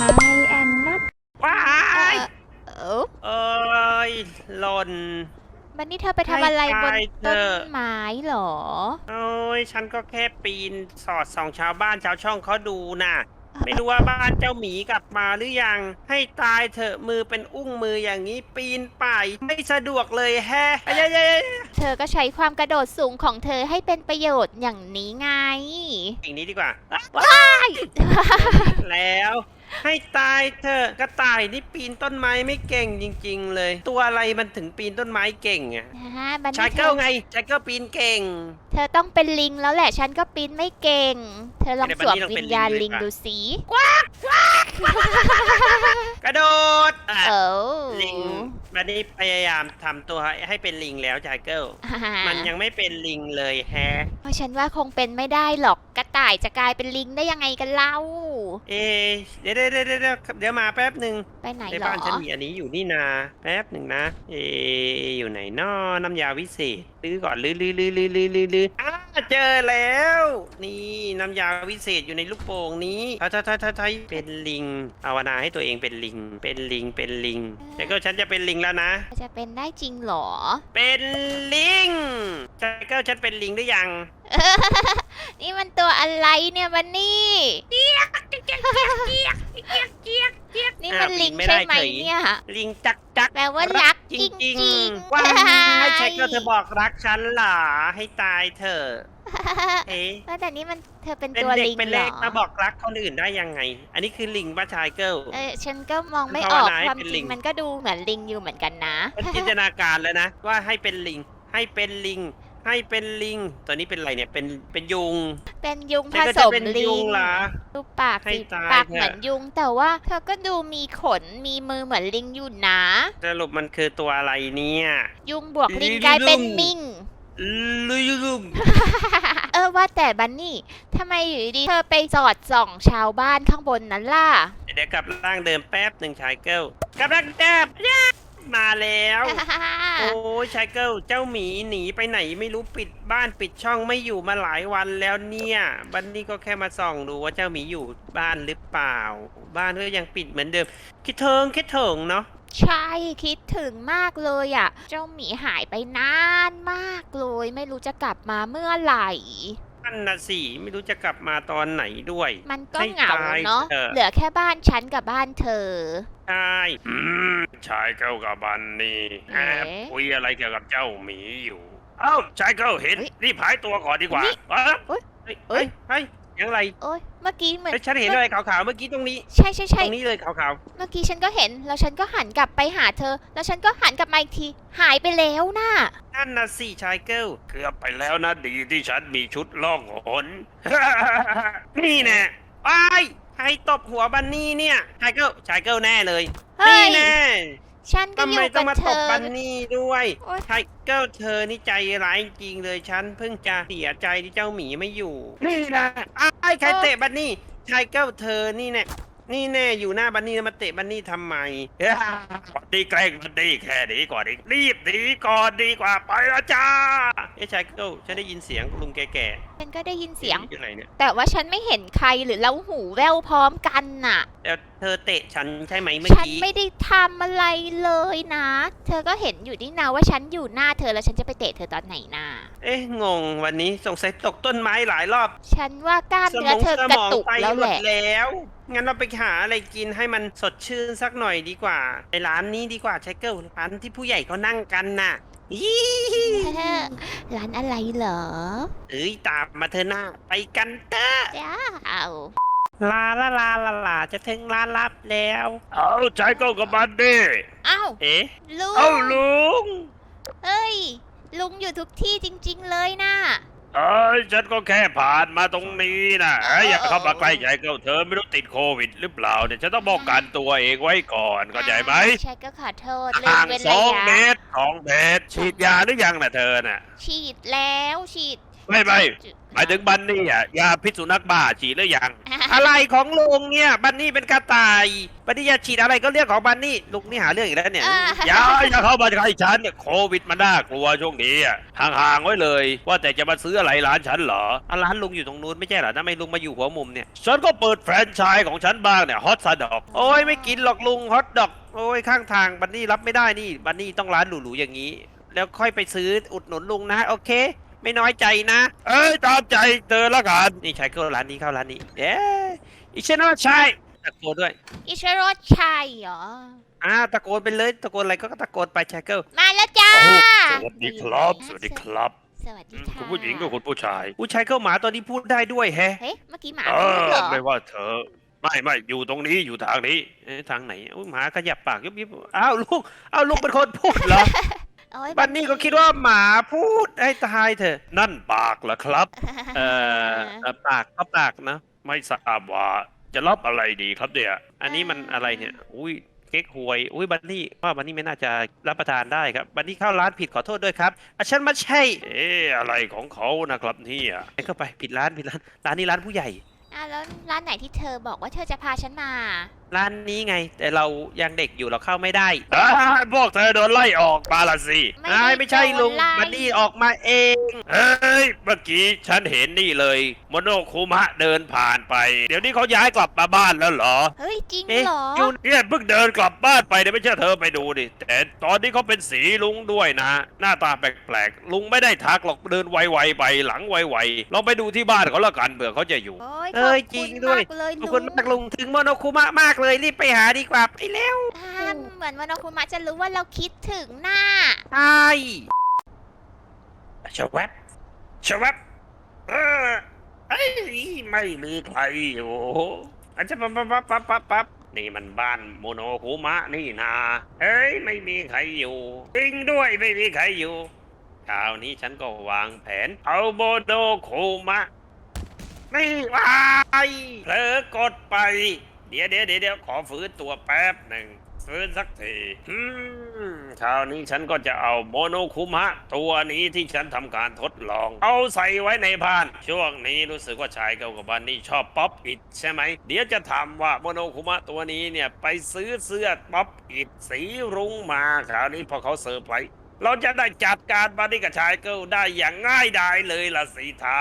My and not ว้าเอยอเออเอ้ยหล่นบันนี่เธอไปทำอะไรบนให้ตายเถต้นอะไม้เหรอ โอ้ยฉันก็แค่ปีนสอดส่องชาวบ้านชาวช่องเขาดูน่ะ ไม่รู้ว่าบ้านเจ้าหมีกลับมาหรือยัง ให้ตายเถอะมือเป็นอุ้งมืออย่างนี้ปีนป่ายไม่สะดวกเลยแฮะเอ้ยเอ้ยเอ้ยเอ้ยเธอก็ใช้ความกระโดดสูงของเธอให้เป็นประโยชน์อย่างนี้ไง อย่างนี้ดีกว่าว้ายแล้ว ให้ตายเถอะกระต่ายนี่ปีนต้นไม้ไม่เก่งจริง ๆ เลย ตัวอะไรมันถึงปีนต้นไม้เก่งอะนะฮะบันชานี่ยเธเกิลอไงชายเกิลปีนเก่ง เธอต้องเป็นลิงแล้วแหละ ฉันก็ปีนไม่เก่ง เธอลองเดี๋ยวสวมบันนี่ลองวิเป็นญญาณลิลิงงดีกว่าดูสิกระโดดอะเออลิงบันนี้พยายามทำตัวให้เป็นลิงแล้วชายเกิลมันยังไม่เป็นลิงเลยแฮะ เพราะฉันว่าคงเป็นไม่ได้หรอกกระต่ายจะกลายเป็นลิงได้ยังไงกันเล่า เอะเดี๋ยวเดี๋ยวเดี๋ยวเดี๋ยวเดี๋ยวมาแป๊บหนึ่งไปไหนในหรอบ้านฉันมีอันนี้อยู่นี่นาแป๊บหนึ่งนะ เอะอยู่ไหนนอน้ำยาวิเศษลื้อก่อนลื้อลื้อลื้อลื้อลื้อลื้อลื้ออ่าเจอแล้ว นี่น้ำยาวิเศษอยู่ในลูกโป่งนี้ท้ายท้ายท้ายท้ายเป็นลิงภาวนาให้ตัวเองเป็นลิง เป็นลิงเป็นลิงแต่ก็ฉันจะเป็นลิงแล้วนะ จะเป็นได้จริงเหรอ เป็นลิงใจเกิลฉันเป็นลิงหรือยัง นี่มันตัวอะไรเนี่ยบันนี่ นี่มันอะลิงไม่ใช่ได้ไหมเฉยเนี่ยลิงจักจักแปลว่ารักจจริริงงๆๆว้ายให้เช็คก็เธอบอกรักฉันเหรอให้ตายเถอะเอ๊ะเออแต่นี่มันเธอเป็นเป็นตัวเด็กลิงเป็นเหรเล็อกมาบอกรักคนอื่นได้ยังไง อันนี้คือลิงป้าชายเกิลเออฉันก็มองไม่ภาอวอกนาให้ความเป็นจลิริงงมันก็ดูเหมือนลิงอยู่เหมือนกันนะมันจินตนาการแล้วนะว่าให้เป็นลิงให้เป็นลิง ให้เป็นลิง ตัวนี้เป็นอะไรเนี่ย เป็น เป็นยุงเป็นยุงผฉันก็สจะมเป็นลิยุงงเหรอ ดูปากให้สิตายปากเถอะ เหมือนยุง แต่ว่าเธอก็ดูมีขนมีมือเหมือนลิงอยู่นะ สรุปมันคือตัวอะไรเนี่ย ยุงบวกลิงลิงกลายเป็นลุงมิงลุยลุงเออว่าแต่บันนี่ทำไมอยู่ดีๆเธอไปสอดส่องชาวบ้านข้างบนนั้นล่ะ เดี๋ยวกลับร่างเดิมแป๊บหนึ่งชายเกิลกลับร่างเดิมย่า มาแล้ว โอ้ยชายเกิลเจ้าหมีหนีไปไหนไม่รู้ปิดบ้านปิดช่องไม่อยู่มาหลายวันแล้วเนี่ยบันนี่ก็แค่มาส่องดูว่าเจ้าหมีอยู่บ้านหรือเปล่า บ้านก็ยังปิดเหมือนเดิม คิดเถิงคิดเถิงเนาะใช่คิดถึงมากเลยอะ เจ้าหมีหายไปนานมากเลย ไม่รู้จะกลับมาเมื่อไหร่ นั่นนะสิไม่รู้จะกลับมาตอนไหนด้วย มันก็ให้เหงาตายเนาะเถอะ เหลือแค่บ้านฉันกับบ้านเธอ ใช่อืมชายเกิลกับบันนี่แอบเอ๊ะคุยอะไรเกี่ยวกับเจ้าหมีอยู่ เอ้าชายเกิลเห็นเฮ้ยรีบหายตัวก่อนดีกว่านี่อ้าวเฮ้ยเฮ้ยเฮ้เฮ้ย ยเฮ้ยยังไงโอ้ยเมื่อกี้เหมือนเฮ้ยฉันเห็นอะไรขาวๆเมื่อกี้ตรงนี้ ใช่ใช่ตใช่รงนี้เลยขาวเมื่อกี้ฉันก็เห็น แล้วฉันก็หันกลับไปหาเธอ แล้วฉันก็หันกลับมาอีกที หายไปแล้วน่ะ ๆนั่นนะสิชายเกิลเกือบไปแล้วนะดีที่ฉันมีชุดล่องหน นี่แน่ไอ้ายใครตบหัวบันนี่เนี่ยชายเกิลชายเกิลแน่เลยเฮ้นี่ย แน่ ฉันก็ทำอไมยู่ต้กัอบงมาเธตบอ บันนี่ด้วยโอ๊ยชายเกิลเธอนี่ใจร้ายจริงเลยฉันเพิ่งจะเสียใจที่เจ้าหมีไม่อยู่ นี่นะไอ้ายใครเตะบันนี่ชายเกิลเธอนี่แน่ นี่แน่อยู่หน้าบันนี่แล้วมาเตะบันนี่ทำไมดีแกล้งบันนี่แค่นี้ก่อนดีรีบหนีก่อนดีกว่าไปแล้วจ้าเอ้ชายเกิลฉันได้ยินเสียงลุงแก่ฉันก็ได้ยินๆเสียง อยู่ไหนเนี่ยแต่ว่าฉันไม่เห็นใครหรือเราหูแววพร้อมกันน่ะ แต่เธอเตะฉันใช่ไหมเมื่อฉันกี้ไม่ได้ทำอะไรเลยนะ เธอก็เห็นอยู่นี่นาว่าฉันอยู่หน้าเธอแล้วฉันจะไปเตะเธอตอนไหนน่ะเอ๊ะงงวันนี้สงสัยตกต้นไม้หลายรอบฉันว่ากล้ามสมเนื้อองเธอสกระมองตุกไปแล้วหมแหดละแล้ว งั้นเราไปหาอะไรกินให้มันสดชื่นสักหน่อยดีกว่าไปร้านนี้ดีกว่าใช้เกิลร้านที่ผู้ใหญ่เขานั่งกันน่ะยี่ร้านอะไรเหรอเอ้ยตามมาเธอหน้าไปกันเถอะจ้าลาลาลาลาลาจะถึงร้านลับแล้ว เอาใจก็กับมันดิเอ้าเอ๊ะลุงเอาลุง เอ้ย ลุงอยู่ทุกที่จริง ๆ เลยนะ เอ้ยฉันก็แค่ผ่านมาตรงนี้นะเอ้ยอย่าเข้ามาใกล้ใจเก้าเธอไม่รู้ติดโควิดหรือเปล่าเนี่ยฉันต้องป้องกันตัวเองไว้ก่อนเข้าใจไหมใช่ก็ขอโทษเรื่อห่างงเว้นสระองยะเมตรสองเมตรฉีดยาหรือยังน่ะเธอน่ะฉีดแล้วฉีด ไม่ไม่หมายถึงบันนี่อะยาพิษสุนัขบ้าฉีดหรือยัง อะไรของลุงเนี่ยบันนี่เป็นกระต่ายบันนี่จะฉีดอะไรก็เรื่องของบันนี่ลุงนี่หาเรื่องอีกแล้วเนี่ยอ่าอย่าอย่าเข้ามาใกล้ฉันเนี่ยโควิดมันน่ากลัวช่วงนี้อะห่างๆไว้เลย ว่าแต่จะมาซื้ออะไรร้านฉันเหรอเอาร้านลุงอยู่ตรงนู้นไม่ใช่เหรอทำไมลุงมาอยู่หัวมุมเนี่ยฉันก็เปิดแฟรนไชส์ของฉันบ้างเนี่ยฮอตซาดอกโอ้ยไม่กินหรอกลุงฮอทดอกโอ้ยข้างทางบันนี่รับไม่ได้นี่บันนี่ต้องร้านหรูๆอย่างนี้ แล้วค่อยไปซื้ออุดหนุนลุงนะโอเค ไม่น้อยใจนะ เอ้ยตามใจเธอละกันนี่ชายเข้าร้านนี้เข้าร้านนี้เอ๊ะอีเชนอชายตะโกนด้วยอิชโรสชัยเหรอ อ่าตะโกนไปเลยตะโกนอะไรก็ตะโกนไปชายเกิลมาแล้วจ้าโอ้สวัสดีครับ สวัสดีครับสวัสดีอืมค่ะคุณผู้หญิงกับคุณผู้ชาย ผู้ชายเข้าหมาตัวนี้พูดได้ด้วยแฮะเฮ้ยเมื่อกี้หมาเอพูดอเหรอไม่ว่าเธอ ไม่ไม่อยู่ตรงนี้อยู่ทางนี้เอ๊ะทางไหนอุ๊ยหมาขยับปากยุบยิบอ้าวลูกอ้าวลูกเป็นคนพูดเหรอ โอ้ยบันนี่ก็คิดว่าหมาพูดให้ตายเถอะนั่นปากเหรอครับ เอ่อเอ่อปากก็ปากนะ ไม่ทราบว่า จะรับอะไรดีครับเนี่ยอันนี้มันอะไรเนี่ย อุ้ยเก๊กหวย อุ้ยบันนี่ว่าบันนี่ไม่น่าจะรับประทานได้ครับ บันนี่เข้าร้านผิดขอโทษด้วยครับอะฉันไม่ใช่ เอ๊ะอะไรของเขานะครับเนี่ยไปเข้าไปผิดร้านผิดร้านร้านนี้ร้านผู้ใหญ่ อะแล้วร้านไหนที่เธอบอกว่าเธอจะพาฉันมาร้านนี้ไง แต่เรายังเด็กอยู่เราเข้าไม่ได้อ่าพวกเธอโดนไล่ออกมาละสิไม่อ้ายได้ไม่ใช่ลุงโดนไล่ บันนี่ออกมาเอง เฮ้ย เมื่อกี้ฉันเห็นนี่เลยโมโนคุมะเดินผ่านไป เดี๋ยวนี้เขาย้ายกลับมาบ้านแล้วเหรอ เฮ้ยจริงเอ๊ะเหรออยู่เนี่ยเพิ่งเดินกลับบ้านไปเดี๋ยวไม่เชื่อเธอไปดูดิแต่ตอนนี้เขาเป็นสีลุงด้วยนะ หน้าตาแปลกๆ ลุงไม่ได้ทักหรอกเดินไวๆไปหลังไวๆลองไปดูที่บ้านเขาแล้วกันเผื่อเขาจะอยู่ โอ้ยเอ้ยขอบจริงคุณด้วย มากเลยขอบคุณมากลุงถึงโมโนคุมะมากเลยรีบไปหาดีกว่าไปแล้วอ่าเหมือนวันนคุมะจะรู้ว่าเราคิดถึงหน้าใช่ชะแวบชะแวบเออไอ้ยไม่มีใครอยู่อาจจะปั๊บปั๊บปั๊บปั๊บปั๊บปั๊บนี่มันบ้านโมโนคุมะนี่นาเอ้ยไม่มีใครอยู่จริงด้วยไม่มีใครอยู่คราวนี้ฉันก็วางแผนเอาโมโนคุมะนี่วายเผลอกดไป เดี๋ยวเดี๋ยวเดี๋ยวขอฟื้นตัวแป๊บหนึ่งฟื้นสักทีอืมคราวนี้ฉันก็จะเอาโมโนคุมะ ตัวนี้ที่ฉันทำการทดลอง เอาใส่ไว้ในบ้าน ช่วงนี้รู้สึกว่าชายเก่ากับบ้านนี่ชอบป๊อปอิดใช่ไหม เดี๋ยวจะถามว่าโมโนคุมะตัวนี้เนี่ยไปซื้อเสื้อป๊อปอิดสีรุ้งมาคราวนี้พอเขาเซอร์ไพรส์เราจะได้จัดการบาร์ดี้กับชายเกิลได้อย่างง่ายดายเลยล่ะสิทา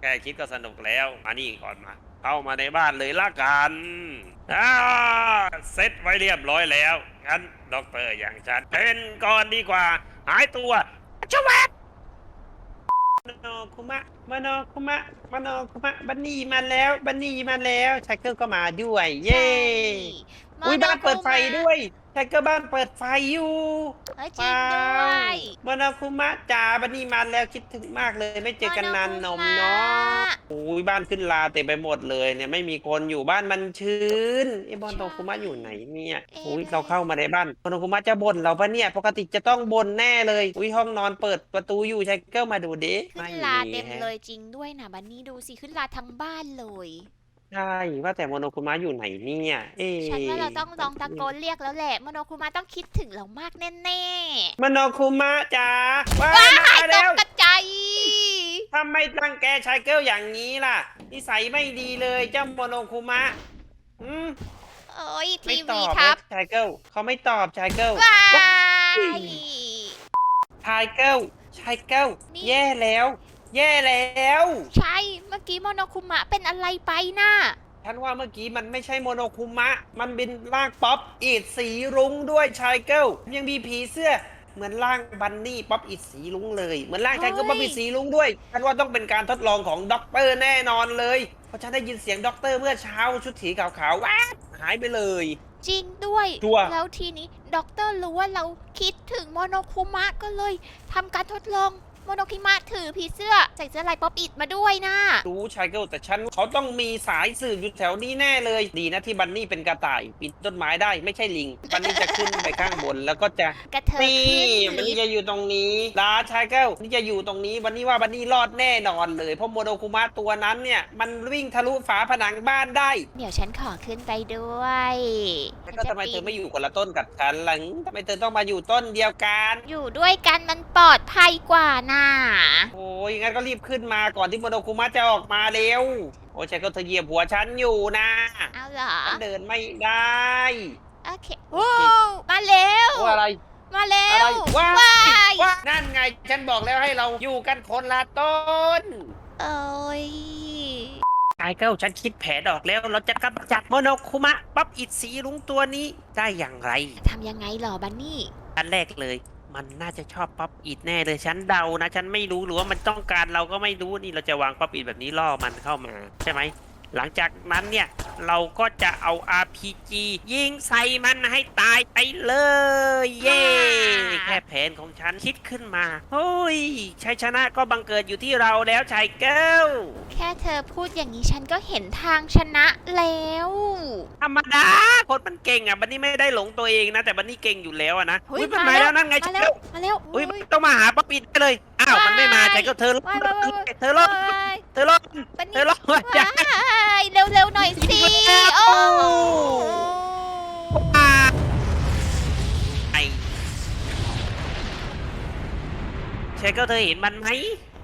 แค่คิดก็สนุกแล้วมานี่ก่อนมา เข้ามาในบ้านเลยละกันอ่าเซ็ตไว้เรียบร้อยแล้วงั้นด็อกเตอร์อย่างฉันเป็นก่อนดีกว่า หายตัวชวบโมโนคุมะโมโนคุมะโมโนคุมะบันนี่มาแล้วบันนี่มาแล้วชายเกิลก็มาด้วย เย้ใช่อุ้ยโมโนบ้านเปิดไฟคุมะด้วย ชายเกิลบ้านเปิดไฟอยู่เฮ้ยจริงด้วยโมโนคุมะจ๋าบันนี่มาแล้วคิดถึงมากเลยไม่เจอกันนานนมเนาะอุ้ยบ้านขึ้นลาเต็มไปหมดเลยเนี่ยไม่มีคนอยู่บ้านมันชื้นไอ้บอลโตคุมะอยู่ไหนเนี่ยอุ้ยเราเข้ามาในบ้านบอลโตคุมะจะบ่นเราปะเนี่ยปกติจะต้องบ่นแน่เลยอุ้ยห้องนอนเปิดประตูอยู่ชายเกิลมาดูดิขึ้นลาเต็มเลยจริงด้วยนะบันนี่ดูสิขึ้นลาทั้งบ้านเลย ใช่ว่าแต่โมโนคุมะอยู่ไหนเนี่ย เอ๊ะฉันว่าเราต้องลองตะโกนเรียกแล้วแหละโมโนคุมะต้องคิดถึงเรามากแน่โมโนคุมะจ๋าว้าๆว้ายมาตแล้กวกระจายทำไมรังแกชายเกิลอย่างนี้ล่ะ นิสัยไม่ดีเลยเจ้าโมโนคุมะอืมโอ้ยไม่ทีตวีอบทับชายเกิลเขาไม่ตอบชายเกิล ว้าย ชายเกิลชายเกิลนี่ แย่แล้ว แย่แล้ว ใช่ เมื่อกี้โมโนคุมะเป็นอะไรไปน่ะฉันว่าเมื่อกี้มันไม่ใช่โมโนคุมะ มันเป็นร่างป๊อปอีดสีรุ้งด้วยชายเกิลยังมีผีเสื้อ เหมือนร่างบันนี่ป๊อปอีดสีรุ้งเลย เหมือนร่างชายเกิลเฮ้ยป๊อปอีดสีรุ้งด้วยฉันว่าต้องเป็นการทดลองของด็อกเตอร์แน่นอนเลย เพราะฉันได้ยินเสียงด็อกเตอร์เมื่อเช้าชุดสีขาวๆว้าบหายไปเลย จริงด้วย ชัวร์ แล้วทีนี้ด็อกเตอร์รู้ว่าเราคิดถึงโมโนคุมะก็เลยทำการทดลอง โมโนคุมะถือผีเสื้อใส่เสื้อลายป๊อปอิดมาด้วยนะรู้ชายเกิลแต่ฉันเขาต้องมีสายสื่ออยู่แถวนี้แน่เลย ดีนะที่บันนี่เป็นกระต่ายปีนต้นไม้ได้ไม่ใช่ลิง บันนี่จะขึ้นไปข้างบนแล้วก็จะกระเทยนี่ขึ้นมันลินี่ฟต์จะอยู่ตรงนี้ลาชายเก้านี่จะอยู่ตรงนี้วันนี้ว่าวันนี้รอดแน่นอนเลยเพราะโมโนคุมะตัวนั้นเนี่ยมันวิ่งทะลุฝาผนังบ้านได้ เดี๋ยวฉันขอขึ้นไปด้วยแล้วก็ทำไมเธอไม่อยู่คนละต้นกับฉันล่ะทำไมเธอต้องมาอยู่ต้นเดียวกัน อยู่ด้วยกันมันปลอดภัยกว่านะโอ้ยงั้นก็รีบขึ้นมาก่อนที่โมโนคุมะจะออกมาเร็ว โอ้ยชายเกิลเธอเหยียบหัวฉันอยู่นะเอาเหรอ ฉันเดินไม่ได้ โอเคโอ้มาเร็วโอ้อะไร มาเร็อะไรวว้าว้ายว้านั่นไงฉันบอกแล้วให้เราอยู่กันคนละต้นเอ้ยชายเกิลฉันคิดแผนออกแล้ว เราจะกำจัดโมโนคุมะป๊อปอิดสีลุงตัวนี้ได้อย่างไร ทำยังไงเหรอบันนี่ อันแรกเลย มันน่าจะชอบป๊อปอิดแน่เลยฉันเดานะ ฉันไม่รู้หรือว่ามันต้องการเราก็ไม่รู้นี่เราจะวางป๊อปอิดแบบนี้ล่อมันเข้ามา ใช่ไหม หลังจากนั้นเนี่ยเราก็จะเอา RPG ยิงใส่มันให้ตายไปเลย เย้ แค่แผนของฉันคิดขึ้นมาเฮ้ยชัยชนะก็บังเกิดอยู่ที่เราแล้วชายเกิลแค่เธอพูดอย่างนี้ฉันก็เห็นทางชนะแล้ว ธรรมดาคนมันเก่งอะบันนี้ไม่ได้หลงตัวเองนะ แต่บันนี้เก่งอยู่แล้วอะนะเฮ้ยอุ้ยมันมามาแล้แล้ววนั่นไงมาชายแล้เกิวลมาแล้วอุ้ยอุ๊ยต้องมาหาป๊อปอิดได้เลยอ้าวมันไม่มาว้ายใจก็เธอรอดว้ายว้ายว้ายเธอรอดว้ายเธอรอดบันเธนี่อรอ เธอเห็นมันไหม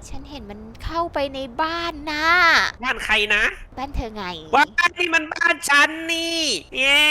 ฉันเห็นมันเข้าไปในบ้านนะบ้านใครนะ บ้านเธอไง บ้านนี่มันบ้านฉันนี่เย้